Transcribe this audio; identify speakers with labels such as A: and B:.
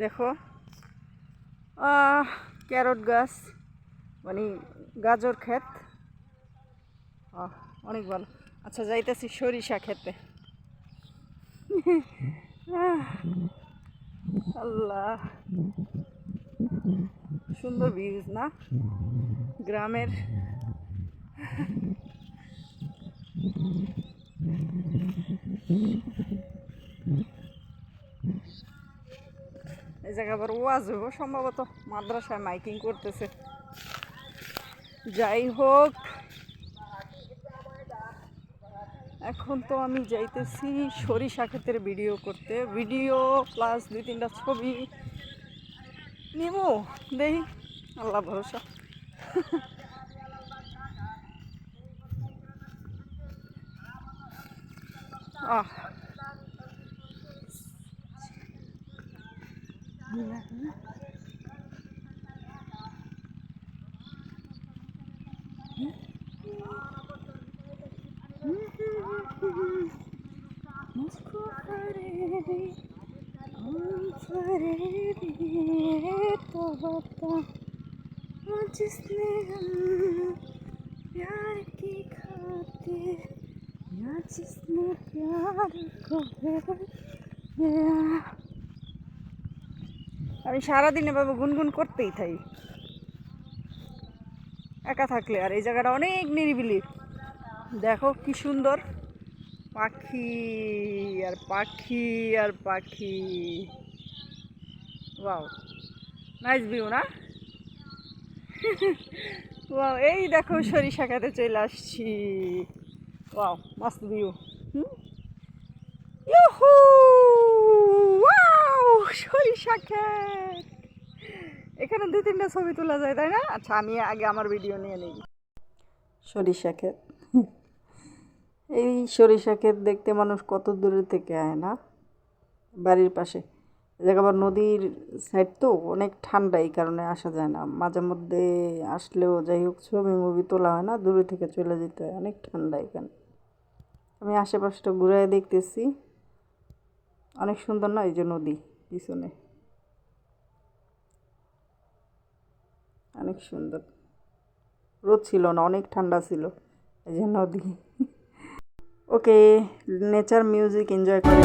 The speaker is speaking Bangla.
A: দেখো। ক্যারট গাছ মানে গাজর ক্ষেত। অনেক ভালো। আচ্ছা যাইতেছি সরিষা খেতে আল্লাহ। সুন্দর ভিউজ না? গ্রামের। এই জায়গা আবার ওয়াজ হইব। সম্ভবত মাদ্রাসায় মাইকিং করতেছে। যাই হোক, এখন তো আমি যাইতেছি সরিষা ক্ষেতের ভিডিও করতে। ভিডিও প্লাস দুই তিনটা ছবি নিব। দেখি আল্লাহ ভরসা। আহ मुझको फरेबी हम फरेबी तो बता वो जिसने हम प्यार की खातिर या जिसने प्यार को दिया আমি সারাদিন এভাবে গুনগুন করতেই থাকি একা থাকলে আর এই জায়গাটা অনেক নিরিবিলি। দেখো কি সুন্দর। পাখি আর পাখি আর পাখি। ওয়াও, নাইস ভিউ না? ওয়াও, এই দেখো সরিষা খেতে চলে আসছি। ওয়াও, মাস্ত ভিউ। হুম? ইউহু! ওয়াও! সরিষা ক্ষেত এখানে দুই তিনটা ছবি তোলা যায়, তাই না? আচ্ছা আমি আগে আমার ভিডিও নিয়ে নিই। সরিষা ক্ষেত। এই সরিষা ক্ষেত দেখতে মানুষ কত দূরে থেকে আয় না? বাড়ির পাশে। জায়গা আবার নদীর সাইড তো অনেক ঠান্ডা, এই কারণে আসা যায় না। মাঝে মধ্যে আসলেও যাই হোক, ছবি মুভি তোলা হয় না, দূরে থেকে চলে যেতে হয়। অনেক ঠান্ডা এখানে। আমি আশেপাশটা ঘুরে দেখতেছি। অনেক সুন্দর না, এই যে নদী পিছনে? অনেক সুন্দর। রোদ ছিল না, অনেক ঠান্ডা ছিল এই যে নদী ওকে নেচার মিউজিক এনজয় করে।